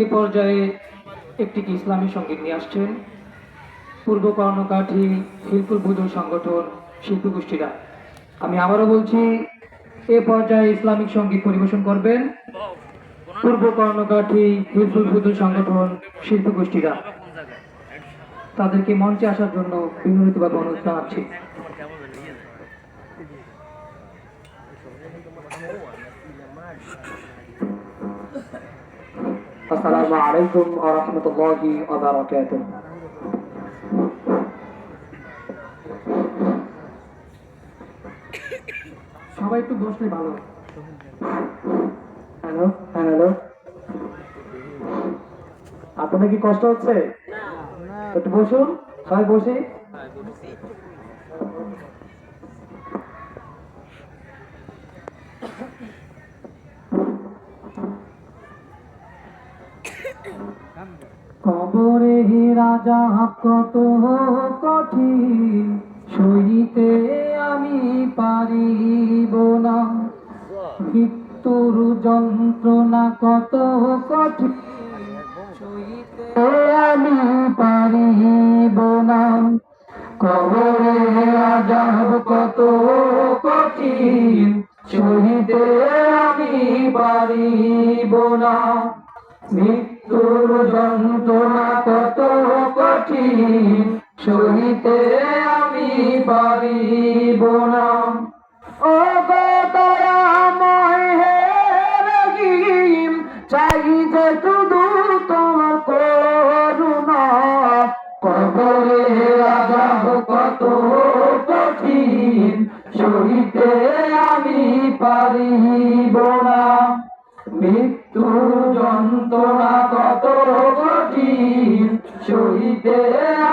এই পর্যায়ে একটি ইসলামী সংগীত নিয়ে আসছেন পূর্ব কর্ণকাঠি শিল্পুর পুজো সংগঠন শিল্পী গোষ্ঠীরা আমি আবারও বলছি, এ পর্যায়ে ইসলামিক সংগীত পরিবেশন করবেন পূর্ব কর্ণকাঠি হিলফুল পুজো সংগঠন শিল্পী গোষ্ঠীরা তাদেরকে মঞ্চে আসার জন্য বিনোদিতভাবে অনুরোধ জানাচ্ছি। আসসালামু আলাইকুম ওয়া রাহমাতুল্লাহি ওয়া বারাকাতুহু। সবাই একটু বসলে ভালো হ্যালো হ্যাঁ। হ্যালো আপনার কি কষ্ট হচ্ছে? একটু বসুন সবাই বসি। কবরে রাজা, কত কঠিন। সইতে আমি পারিব না। মৃত্যুর যন্ত্রণা কত কঠিন। আমি পারিব না। কবরে আজাব কত কঠিন। সহিতে আমি পারিব না। মৃত্যুর যন্ত্রণা কত কঠিন সহিতে আমি পারিব না। সহিতে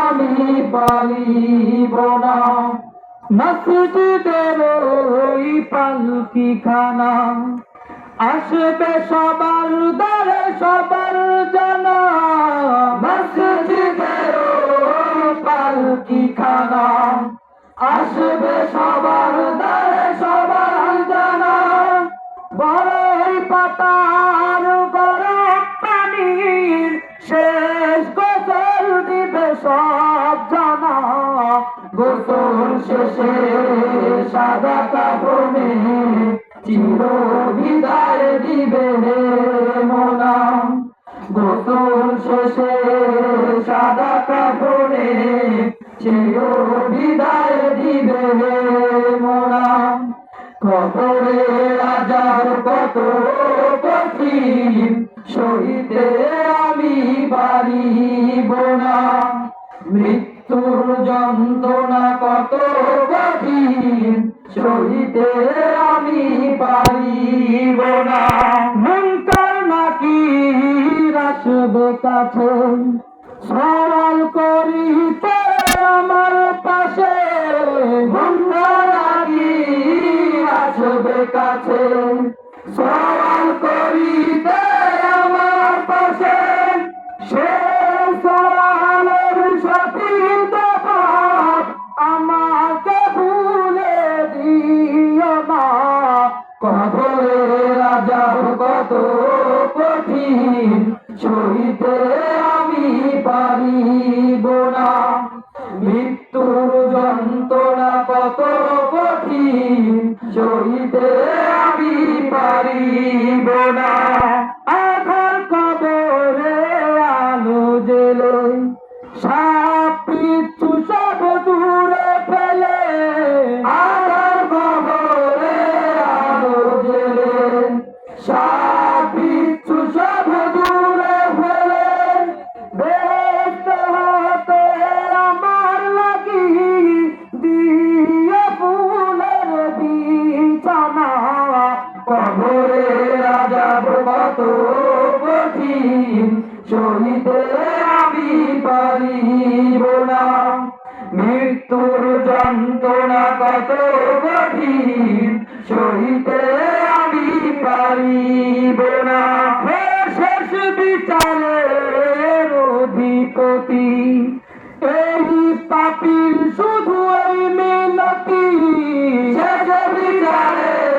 আমি পারিব না। মসজিদের ওই পালকি খানা আসবে সবার দ্বারে সবার জানা। মসজিদের ওই পালকি খানা আসবে সবার দ্বারে সবার জানা। বড়ই পাতার গরম পানির দিবে সব জানা। গোসল শেষে সাদা কাপড়ে চির বিদায় দিবে মোনা গোসল শেষে সাদা কাপড়ে চির বিদায় দিবে মোনা কবরে রাজার কত কঠিন সহিতে আমি পারিব না। মৃত্যুর যন্ত্রণা কত কঠিন, সহিতে আমি পারিব না। মুনকার নাকি আসবে কাছে? সরল করিতে আমার পাশে। মুনকার নাকি আসবে কাছে? কঠিন সইতে আমি পারিব কত কঠিন সহিতে আমি পারিব না। মৃত্যুর যন্ত্রণা কত কঠিন সহিতে আমি পারিব না। শেষ বিচারের অধিপতি, এই পাপির শুধু এই মিনতি। শেষ বিচারের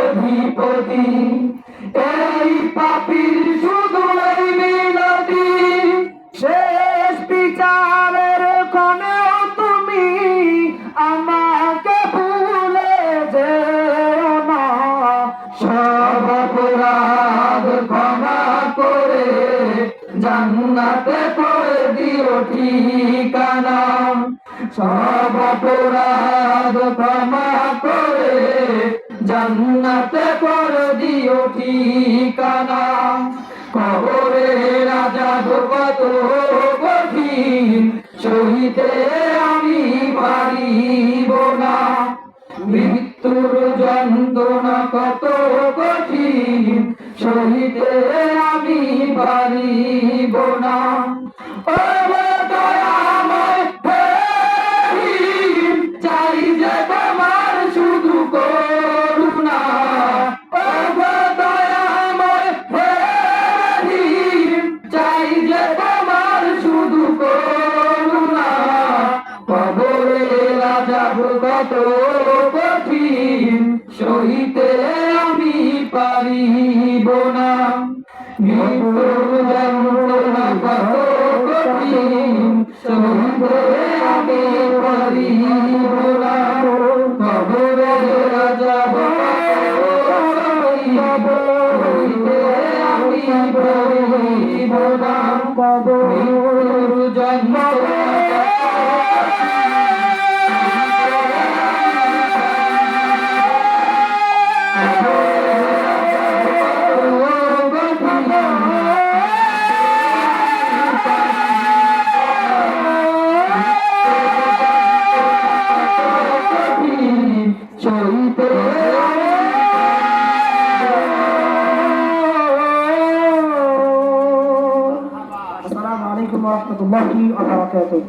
অধিপতি এই পাপির শুধু এই শেষ বিচারের কোণেও তুমি আমাকে ভুলে যেও না। সব অপরাধ ক্ষমা করে জান্নাতে করে দিও ঠিকানা। সব অপরাধ জান্নাতে পর দিও ঠিকানা। কবরে রাজা ভগত কঠিন সহিতে কত কঠিন সহিতে আমি পারিব না। কত কঠিন সহিতে আমি পারিব না কবরে। যাব সহিতে আমি পারিব না মৃত্যুর যন্ত্রণা الله وبركاته